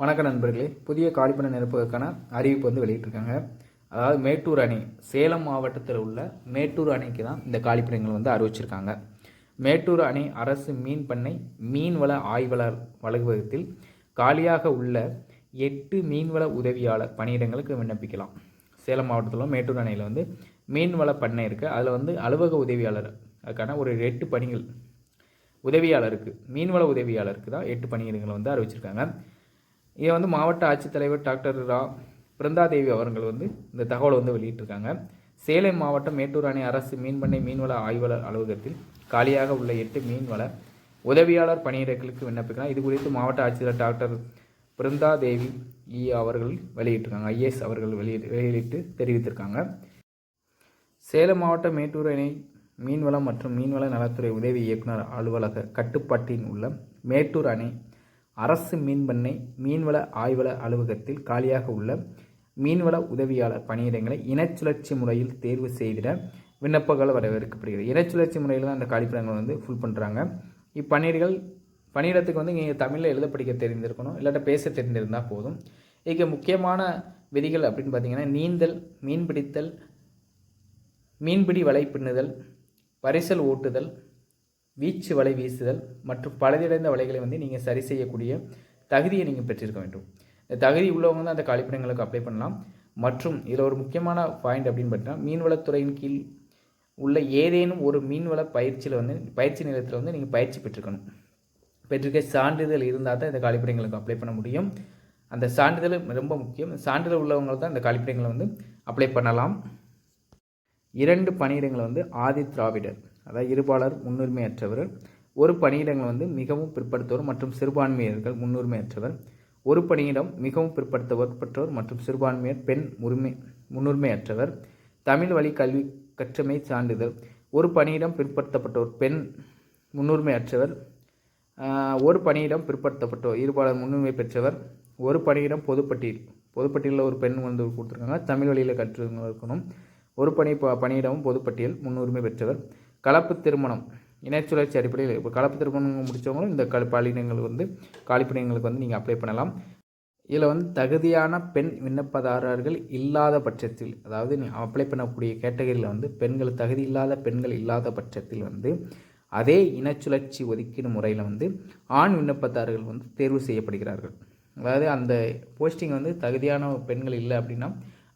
வணக்கம் நண்பர்களே. புதிய காலிப்பண நிரப்புவதற்கான அறிவிப்பு வந்து வெளியிட்டிருக்காங்க. அதாவது மேட்டூர் அணை சேலம் மாவட்டத்தில் உள்ள மேட்டூர் அணைக்கு தான் இந்த காலிப்பணங்கள் வந்து அறிவிச்சிருக்காங்க. மேட்டூர் அணை அரசு மீன் பண்ணை மீன்வள ஆய்வாளர் அலுவலகத்தில் காலியாக உள்ள எட்டு மீன்வள உதவியாளர் பணியிடங்களுக்கு விண்ணப்பிக்கலாம். சேலம் மாவட்டத்தில் மேட்டூர் அணையில் வந்து மீன்வள பண்ணை இருக்குது அதில் வந்து அலுவலக உதவியாளர் அதுக்கான ஒரு எட்டு பணிகள் உதவியாளருக்கு மீன்வள உதவியாளருக்கு தான் எட்டு பணியிடங்களை வந்து அறிவிச்சிருக்காங்க. இதை வந்து மாவட்ட ஆட்சித்தலைவர் டாக்டர் ரா பிருந்தாதேவி அவர்கள் வந்து இந்த தகவலை வந்து வெளியிட்டிருக்காங்க. சேலம் மாவட்டம் மேட்டூர் அணை அரசு மீன்பண்ணை மீன்வள ஆய்வாளர் அலுவலகத்தில் காலியாக உள்ள எட்டு மீன்வள உதவியாளர் பணியிடங்களுக்கு விண்ணப்பிக்கலாம். இது குறித்து மாவட்ட ஆட்சியர் டாக்டர் பிருந்தாதேவி இ அவர்கள் வெளியிட்டிருக்காங்க. ஐஏஎஸ் அவர்கள் வெளியிட்டு வெளியிட்டு தெரிவித்திருக்காங்க. சேலம் மாவட்ட மேட்டூர் அணை மீன்வளம் மற்றும் மீன்வள நலத்துறை உதவி இயக்குனர் அலுவலக கட்டுப்பாட்டின் உள்ள மேட்டூர் அணை அரசு மீன்பண்ணை மீன்வள ஆய்வள அலுவலகத்தில் காலியாக உள்ள மீன்வள உதவியாளர் பணியிடங்களை இனச்சுழற்சி முறையில் தேர்வு செய்திட விண்ணப்பங்கள் வரவேற்கப்படுகிறது. இனச்சுழற்சி முறையில் தான் அந்த காலிப்படங்கள் வந்து ஃபுல் பண்ணுறாங்க இப்பணியிடங்கள் பணியிடத்துக்கு வந்து நீங்கள் தமிழில் எழுத படிக்க தெரிந்திருக்கணும் இல்லாட்ட பேச தெரிந்திருந்தால் போதும். இங்கே முக்கியமான விதிகள் அப்படின்னு பார்த்தீங்கன்னா நீந்தல் மீன்பிடித்தல் மீன்பிடி வலை பின்னுதல் பரிசல் ஓட்டுதல் வீச்சு வலை வீசுதல் மற்றும் பழுதடைந்த வலைகளை வந்து நீங்கள் சரி செய்யக்கூடிய தகுதியை நீங்கள் பெற்றிருக்க வேண்டும். இந்த தகுதி உள்ளவங்க தான் அந்த கழிப்பிடங்களுக்கு அப்ளை பண்ணலாம். மற்றும் இதில் ஒரு முக்கியமான பாயிண்ட் அப்படின்னு பார்த்தீங்கன்னா மீன்வளத்துறையின் கீழ் உள்ள ஏதேனும் ஒரு மீன்வள பயிற்சியில் வந்து பயிற்சி நிலையத்தில் வந்து நீங்கள் பயிற்சி பெற்றுக்கணும் பெற்றிருக்க சான்றிதழ் இருந்தால் தான் இந்த கழிப்பிடங்களுக்கு அப்ளை பண்ண முடியும். அந்த சான்றிதழ் ரொம்ப முக்கியம். சான்றிதழ் உள்ளவங்க தான் இந்த கழிப்பிடங்களை வந்து அப்ளை பண்ணலாம். இரண்டு பணியிடங்களை வந்து ஆதி திராவிடர் அதாவது இருபாளர் முன்னுரிமையற்றவர்கள். ஒரு பணியிடங்கள் வந்து மிகவும் பிற்படுத்தவர் மற்றும் சிறுபான்மையர்கள் முன்னுரிமையற்றவர். ஒரு பணியிடம் மிகவும் பிற்படுத்தப்பட்டவர் மற்றும் சிறுபான்மையர் பெண் உரிமை முன்னுரிமையற்றவர். தமிழ் வழி கல்வி கற்றமை சான்றிதழ். ஒரு பணியிடம் பிற்படுத்தப்பட்டோர் பெண் முன்னுரிமையற்றவர். ஒரு பணியிடம் பிற்படுத்தப்பட்டோர் இருபாளர் முன்னுரிமை பெற்றவர். ஒரு பணியிடம் பொதுப்பட்டியல் பொதுப்பட்டியலில் ஒரு பெண் வந்து கொடுத்துருக்காங்க. தமிழ் வழியில் கற்றுக்கணும் ஒரு பணி பணியிடமும் பொதுப்பட்டியல் முன்னுரிமை பெற்றவர். கலப்பு திருமணம் இணைச்சுழற்சி அடிப்படையில் இப்போ கலப்பு திருமணம் முடித்தவங்களும் இந்த கல் பாலினங்களுக்கு வந்து காலிப்பினங்களுக்கு வந்து நீங்கள் அப்ளை பண்ணலாம். இதில் வந்து தகுதியான பெண் விண்ணப்பதாரர்கள் இல்லாத பட்சத்தில் அதாவது நீ அப்ளை பண்ணக்கூடிய கேட்டகரியில் வந்து பெண்கள் தகுதி இல்லாத பெண்கள் இல்லாத பட்சத்தில் வந்து அதே இனச்சுழற்சி ஒதுக்கீடு முறையில் வந்து ஆண் விண்ணப்பதாரர்கள் வந்து தேர்வு செய்யப்படுகிறார்கள். அதாவது அந்த போஸ்டிங் வந்து தகுதியான பெண்கள் இல்லை அப்படின்னா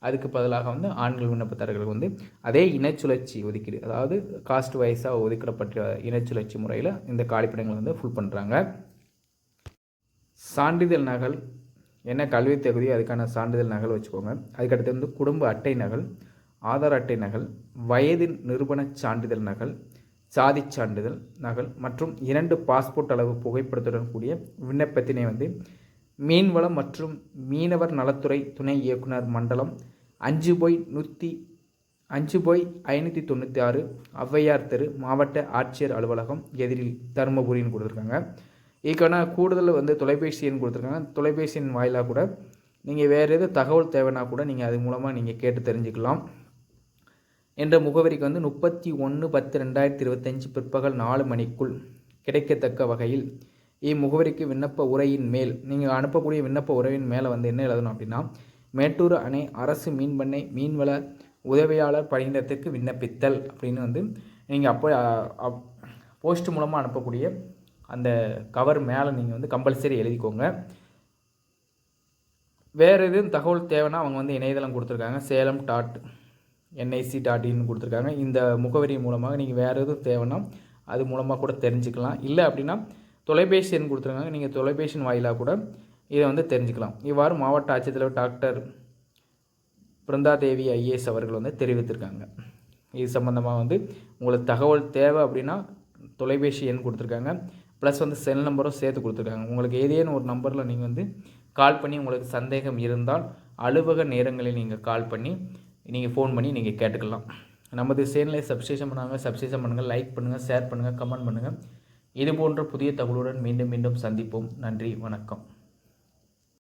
அதுக்கு பதிலாக வந்து ஆண்கள் விண்ணப்பதாரர்கள் வந்து அதே இனச்சுழற்சி ஒதுக்கீடு அதாவது காஸ்ட் வைஸாக ஒதுக்கிடப்பட்ட இனச்சுழற்சி முறையில் இந்த காலிப்பிடங்களை வந்து ஃபுல் பண்ணுறாங்க சான்றிதழ் நகல் என்ன கல்வி தகுதி அதுக்கான சான்றிதழ் நகல் வச்சுக்கோங்க. அதுக்கடுத்து வந்து குடும்ப அட்டை நகல் ஆதார் அட்டை நகல் வயது நிறுவன சான்றிதழ் நகல் சாதி சான்றிதழ் நகல் மற்றும் இரண்டு பாஸ்போர்ட் அளவு புகைப்படத்துடன் கூடிய விண்ணப்பத்தினை வந்து மீன்வளம் மற்றும் மீனவர் நலத்துறை துணை இயக்குனர் மண்டலம் அஞ்சு போய் நூற்றி அஞ்சு போய் ஐநூற்றி தொண்ணூற்றி ஆறு ஔவையார் தெரு மாவட்ட ஆட்சியர் அலுவலகம் எதிரில் தருமபுரின்னு கொடுத்துருக்காங்க. இதுக்கான கூடுதல் வந்து தொலைபேசி எண் கொடுத்துருக்காங்க. தொலைபேசி எண் வாயிலாக கூட நீங்கள் வேறு எது தகவல் தேவைன்னா கூட நீங்கள் அது மூலமாக நீங்கள் கேட்டு தெரிஞ்சுக்கலாம். என்ற முகவரிக்கு வந்து முப்பத்தி ஒன்று பத்து ரெண்டாயிரத்தி இருபத்தஞ்சி பிற்பகல் நாலு மணிக்குள் கிடைக்கத்தக்க வகையில் இம்முகவரிக்கு விண்ணப்ப உரையின் மேல் நீங்கள் அனுப்பக்கூடிய விண்ணப்ப உரையின் மேலே வந்து என்ன எழுதணும் அப்படின்னா மேட்டூர் அணை அரசு மீன்பண்ணை மீன்வள உதவியாளர் பணியிடத்திற்கு விண்ணப்பித்தல் அப்படின்னு வந்து நீங்கள் அப்போ போஸ்ட் மூலமாக அனுப்பக்கூடிய அந்த கவர் மேலே நீங்கள் வந்து கம்பல்சரி எழுதிக்கோங்க. வேறு எதுவும் தகவல் தேவைன்னா அவங்க வந்து இணையதளம் கொடுத்துருக்காங்க. Salem dot N I C dot in கொடுத்துருக்காங்க. இந்த முகவரி மூலமாக நீங்கள் வேறு எதுவும் தேவைன்னா அது மூலமாக கூட தெரிஞ்சுக்கலாம். இல்லை அப்படின்னா தொலைபேசி எண் கொடுத்துருக்காங்க. நீங்கள் தொலைபேசி வாயிலாக கூட இதை வந்து தெரிஞ்சுக்கலாம். இவ்வாறு மாவட்ட ஆட்சித்தலைவர் டாக்டர் பிருந்தாதேவி ஐஏஎஸ் அவர்கள் வந்து தெரிவித்திருக்காங்க. இது சம்மந்தமாக வந்து உங்களுக்கு தகவல் தேவை அப்படின்னா தொலைபேசி எண் கொடுத்துருக்காங்க. ப்ளஸ் வந்து செல் நம்பரும் சேர்த்து கொடுத்துருக்காங்க. உங்களுக்கு ஏதேனும் ஒரு நம்பரில் நீங்கள் வந்து கால் பண்ணி உங்களுக்கு சந்தேகம் இருந்தால் அலுவலக நேரங்களில் நீங்கள் கால் பண்ணி நீங்கள் ஃபோன் பண்ணி நீங்கள் கேட்டுக்கலாம். நமது சேனலை சப்ஸ்கிரிப்ஷன் பண்ணாங்க சப்ஸ்கிரிப்ஷன் பண்ணுங்கள் லைக் பண்ணுங்கள் ஷேர் பண்ணுங்கள் கமெண்ட் பண்ணுங்கள் இது போன்ற புதிய தகவலுடன் மீண்டும் மீண்டும் சந்திப்போம். நன்றி வணக்கம்.